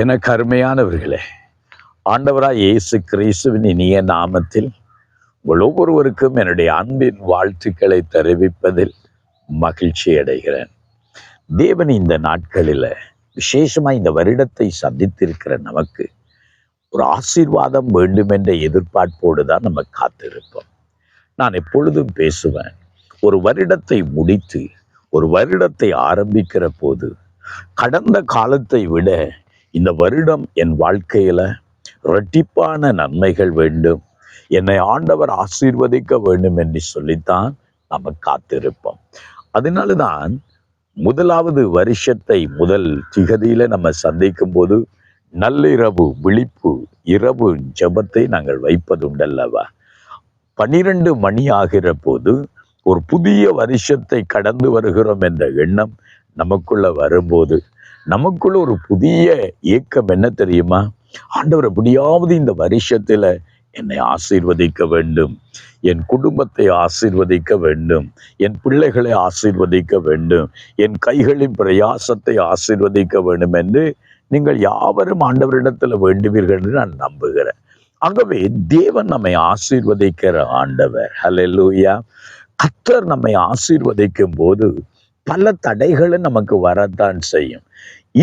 எனக்கு அருமையானவர்களே ஆண்டவராய் இயேசு கிறிஸ்துவின் இனிய நாமத்தில் உங்கள் ஒவ்வொருவருக்கும் என்னுடைய அன்பின் வாழ்த்துக்களை தெரிவிப்பதில் மகிழ்ச்சி அடைகிறேன். தேவன் இந்த நாட்களில் விசேஷமா இந்த வருடத்தை சந்தித்திருக்கிற நமக்கு ஒரு ஆசீர்வாதம் வேண்டும் என்ற எதிர்பார்ப்போடு தான் நம்ம காத்திருப்போம். நான் எப்பொழுதும் பேசுவேன் ஒரு வருடத்தை முடித்து ஒரு வருடத்தை ஆரம்பிக்கிற போது கடந்த காலத்தை விட இந்த வருடம் என் வாழ்க்கையில இரட்டிப்பான நன்மைகள் வேண்டும். என்னை ஆண்டவர் ஆசீர்வதிக்க வேண்டும் என்று சொல்லித்தான் நம்ம காத்திருப்போம். அதனால தான் முதலாவது வருஷத்தை முதல் திகதியில நம்ம சந்திக்கும் போது நள்ளிரவு விழிப்பு இரவு ஜெபத்தை நாங்கள் வைப்பதுண்டல்லவா? பனிரெண்டு மணி ஆகிற போது ஒரு புதிய வருஷத்தை கடந்து வருகிறோம் என்ற எண்ணம் நமக்குள்ள வரும்போது நமக்குள்ள ஒரு புதிய ஏக்கம் என்ன தெரியுமா? ஆண்டவர் எப்படியாவது இந்த வருஷத்துல என்னை ஆசீர்வதிக்க வேண்டும். என் குடும்பத்தை ஆசீர்வதிக்க வேண்டும். என் பிள்ளைகளை ஆசீர்வதிக்க வேண்டும். என் கைகளின் பிரயாசத்தை ஆசீர்வதிக்க வேண்டும் என்று நீங்கள் யாவரும் ஆண்டவரிடத்துல வேண்டுவீர்கள் என்று நான் நம்புகிறேன். ஆகவே தேவன் நம்மை ஆசீர்வதிக்கிற ஆண்டவர். ஹalleluya கத்தர் நம்மை ஆசீர்வதிக்கும் போது பல தடைகளும் நமக்கு வரத்தான் செய்யும்.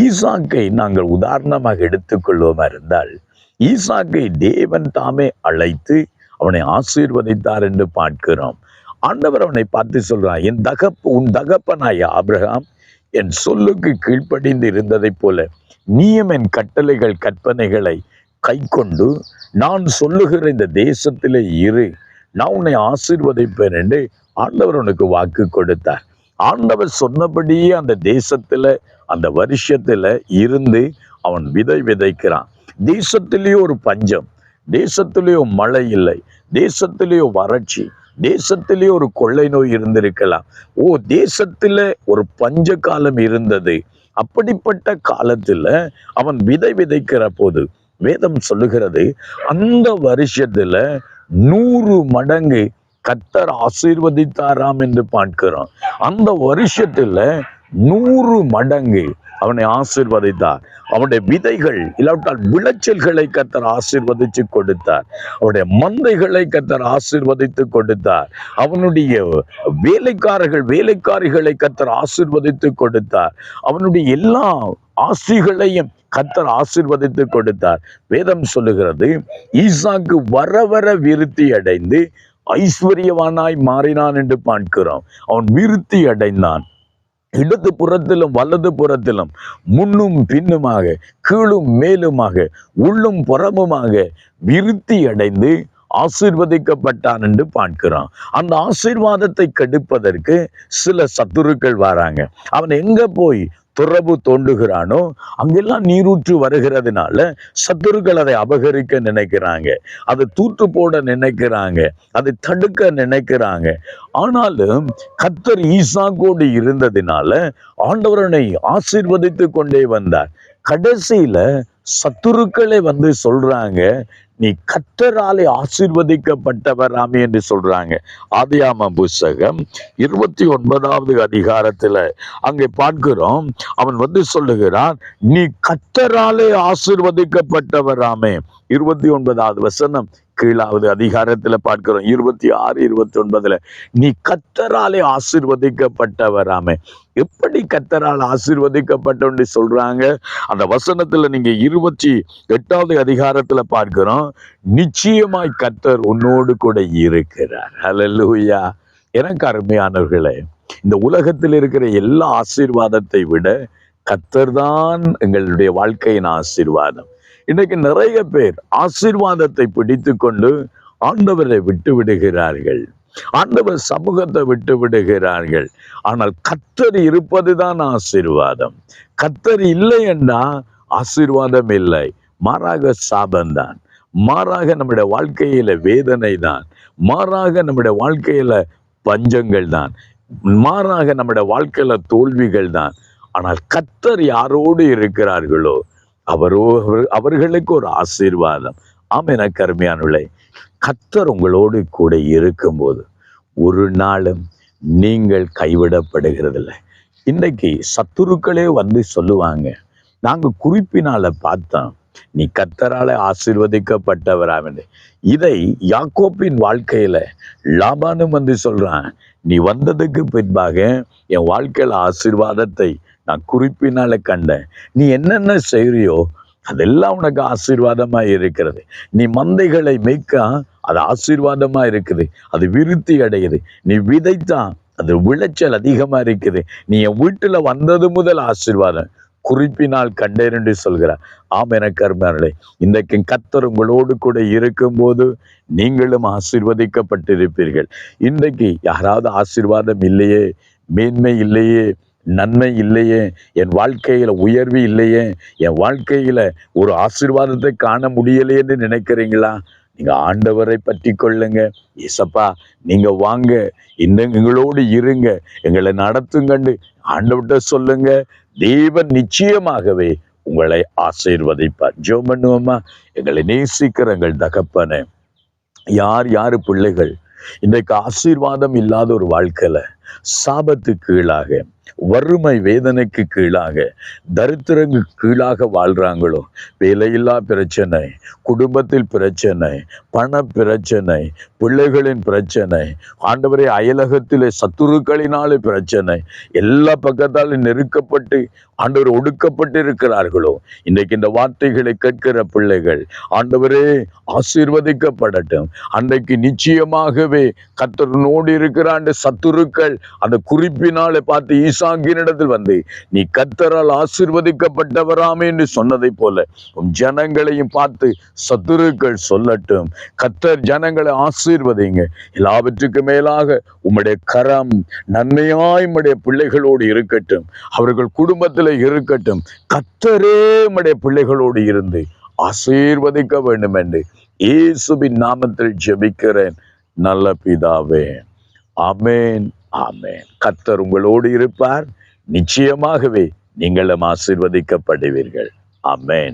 ஈசாக்கை நாங்கள் உதாரணமாக எடுத்துக்கொள்வோமா இருந்தால் ஈசாக்கை தேவன் தாமே அழைத்து அவனை ஆசீர்வதித்தார் என்று பார்க்கிறோம். ஆண்டவர் அவனை பார்த்து சொல்றான் என் தகப்பு உன் தகப்பனாய ஆபிரகாம் என் சொல்லுக்கு கீழ்ப்படிந்து இருந்ததைப் போல நீயும் என் கட்டளைகள் கற்பனைகளை கை கொண்டு நான் சொல்லுகிற இந்த தேசத்திலே இரு. நான் உன்னை ஆசீர்வதிப்பேன் என்று ஆண்டவர் உனக்கு வாக்கு கொடுத்தார். ஆண்டவர் சொன்னபடியே அந்த தேசத்துல அந்த வருஷத்துல இருந்து அவன் விதை விதைக்கிறான். தேசத்திலேயோ ஒரு பஞ்சம் தேசத்திலேயோ மழை இல்லை தேசத்திலேயோ வறட்சி தேசத்திலேயே ஒரு கொள்ளை நோய் இருந்திருக்கலாம். ஓ தேசத்துல ஒரு பஞ்ச காலம் இருந்தது. அப்படிப்பட்ட காலத்துல அவன் விதை விதைக்கிற போது வேதம் சொல்லுகிறது அந்த வருஷத்துல நூறு மடங்கு கத்தர் ஆசீர்வதித்தாராம் என்று பார்க்கிறோம் அந்த வருஷத்துல நூறு மடங்கு அவனை ஆசிர்வதித்தார். அவனுடைய விதைகள் இல்லாவிட்டால் விளைச்சல்களை கத்தர் ஆசிர்வதித்து கொடுத்தார். அவனுடைய மந்தைகளை கத்தர் ஆசிர்வதித்து கொடுத்தார். அவனுடைய வேலைக்காரர்கள் வேலைக்காரிகளை கத்தர் ஆசிர்வதித்து கொடுத்தார். அவனுடைய எல்லா ஆசிகளையும் கத்தர் ஆசிர்வதித்து கொடுத்தார். வேதம் சொல்லுகிறது ஈசாக்கு வர வர விருத்தி அடைந்து ஐஸ்வர்யவானாய் மாறினான் என்று பார்க்கிறோம். அவன் விருத்தி அடைந்தான். இடது புறத்திலும் வலது புறத்திலும் முன்னும் பின்னுமாக கீழும் மேலுமாக உள்ளும் புறமுமாக விருத்தி அடைந்து ஆசீர்வதிக்கப்பட்டான் என்று பார்க்கிறோம் அந்த ஆசீர்வாதத்தை கெடுப்பதற்கு சில சத்துருக்கள் வராங்க. அவன் எங்க போய் துறவு தோண்டுகிறானோ அங்கெல்லாம் நீரூற்று வருகிறதுனால சத்துருக்கள் அதை அபகரிக்க நினைக்கிறாங்க. அதை தூற்று போட நினைக்கிறாங்க. அதை தடுக்க நினைக்கிறாங்க. ஆனாலும் கத்தர் ஈசாக்கோடு இருந்ததினால ஆண்டவரனை ஆசீர்வதித்து கொண்டே வந்தார். கடைசியில சத்துருக்களே வந்து சொல்றாங்க நீ கத்தராலே ஆசீர்வதிக்கப்பட்டவராமே என்று சொல்றாங்க. ஆதியாம புஸ்தகம் இருபத்தி ஒன்பதாவது அதிகாரத்துல அங்கே பார்க்கிறோம். அவன் வந்து சொல்லுகிறான் நீ கத்தராலே ஆசீர்வதிக்கப்பட்டவராமே இருபத்தி ஒன்பதாவது வசனம் கீழாவது அதிகாரத்துல பார்க்கிறோம். இருபத்தி ஆறு இருபத்தி ஒன்பதுல நீ கத்தராலே ஆசிர்வதிக்கப்பட்டவராமே. எப்படி கத்தரால் ஆசீர்வதிக்கப்பட்டோன்னு சொல்றாங்க? அந்த வசனத்துல நீங்க இருபத்தி எட்டாவது அதிகாரத்துல பார்க்கிறோம். நிச்சயமாய் கத்தர் உன்னோடு கூட இருக்கிறார். அலல்லூயா எனக்கு அருமையானவர்களே இந்த உலகத்தில் இருக்கிற எல்லா ஆசீர்வாதத்தை விட கத்தர் தான் எங்களுடைய வாழ்க்கையின் ஆசீர்வாதம். இன்னைக்கு நிறைய பேர் ஆசீர்வாதத்தை பிடித்து கொண்டு ஆண்டவரை விட்டு விடுகிறார்கள். ஆண்டவர் சமூகத்தை விட்டு விடுகிறார்கள். ஆனால் கத்தர் இருப்பதுதான் ஆசீர்வாதம். கத்தர் இல்லை என்றால் ஆசீர்வாதம் இல்லை. மாறாக சாபந்தான் மாறாக நம்முடைய வாழ்க்கையில வேதனை தான் மாறாக நம்முடைய வாழ்க்கையில பஞ்சங்கள் தான் மாறாக நம்முடைய வாழ்க்கையில தோல்விகள் தான் ஆனால் கத்தர் யாரோடு இருக்கிறார்களோ அவரோ அவர்களுக்கு ஒரு ஆசீர்வாதம். ஆம் என கருமையானுள்ளே கத்தர் உங்களோடு கூட இருக்கும்போது ஒரு நாளும் நீங்கள் கைவிடப்படுகிறதில்லை. இன்னைக்கு சத்துருக்களே வந்து சொல்லுவாங்க நாங்க குறிப்பினால பார்த்தோம் நீ கத்தரால ஆசீர்வதிக்கப்பட்டவராம் இதை யாக்கோப்பின் வாழ்க்கையில லாபானும் வந்து சொல்றான் நீ வந்ததுக்கு பின்பாக என் வாழ்க்கையில ஆசீர்வாதத்தை நான் குறிப்பினால கண்டேன். நீ என்னென்ன செய்கிறியோ அதெல்லாம் உனக்கு ஆசீர்வாதமாக இருக்கிறது. நீ மந்தைகளை மேய்க்க அது ஆசீர்வாதமா இருக்குது. அது விருத்தி அடையுது. நீ விதைத்தான் அது விளைச்சல் அதிகமா இருக்குது. நீ என் வீட்டுல வந்தது முதல் ஆசீர்வாதம். குறிப்பினால் கண்டேன் என்று சொல்கிறார். ஆம் என கர்மர்களே இன்றைக்கு கத்தர் உங்களோடு கூட இருக்கும்போது நீங்களும் ஆசீர்வதிக்கப்பட்டிருப்பீர்கள். இன்றைக்கு யாராவது ஆசீர்வாதம் இல்லையே மேன்மை இல்லையே நன்மை இல்லையே என் வாழ்க்கையில் உயர்வு இல்லையே என் வாழ்க்கையில் ஒரு ஆசீர்வாதத்தை காண முடியலையே என்று நினைக்கிறீங்களா? நீங்கள் ஆண்டவரை பற்றி கொள்ளுங்க. இசப்பா நீங்கள் வாங்க. இன்னும் எங்களோடு இருங்க. எங்களை நடத்துங்கண்டு ஆண்டவர்கிட்ட சொல்லுங்க. தெய்வன் நிச்சயமாகவே உங்களை ஆசீர்வதிப்பார். ஜோ பண்ணுவோமா எங்களை நேசிக்கிற எங்கள் தகப்பன. யார் யார் பிள்ளைகள்? இன்றைக்கு ஆசீர்வாதம் இல்லாத ஒரு வாழ்க்கையில் சாபத்து கீழாக வறுமை வேதனைக்கு கீழாக தரித்திரங்கு கீழாக வாழ்றாங்களோ? வேலையில்லா பிரச்சனை குடும்பத்தில் பிரச்சனை பண பிரச்சனை பிள்ளைகளின் பிரச்சனை ஆண்டவரே அயலகத்திலே சத்துருக்களினாலே பிரச்சனை எல்லா பக்கத்தாலும் நெருக்கப்பட்டு ஆண்டவர் ஒடுக்கப்பட்டு இருக்கிறார்களோ இன்றைக்கு இந்த வார்த்தைகளை கேட்கிற பிள்ளைகள் ஆண்டவரே ஆசீர்வதிக்கப்படட்டும். அன்றைக்கு நிச்சயமாகவே கத்தரனோடு இருக்கிற அந்த சத்துருக்கள் அந்த குறிப்பினாலே பார்த்து ஈசாங்கினிடத்தில் வந்து நீ கத்தரால் ஆசிர்வதிக்கப்பட்டவராமே என்று சொன்னதை போல ஜனங்களையும் பார்த்து சத்துருக்கள் சொல்லட்டும். கத்தர் ஜனங்களை ஆசீர்வதிங்க. எல்லாவற்றுக்கு மேலாக உம்முடைய கரம் நன்மையாய் உம்முடைய பிள்ளைகளோடு இருக்கட்டும். அவர்கள் குடும்பத்தில் இருக்கட்டும். கத்தரே உம்முடைய பிள்ளைகளோடு இருந்து ஆசீர்வதிக்க வேண்டும் என்று இயேசுவின் நாமத்தில் ஜெபிக்கிறேன். நல்ல பிதாவே. அமேன் ஆமென். கத்தர் உங்களோடு இருப்பார். நிச்சயமாகவே நீங்களும் ஆசீர்வதிக்கப்படுவீர்கள். ஆமேன்.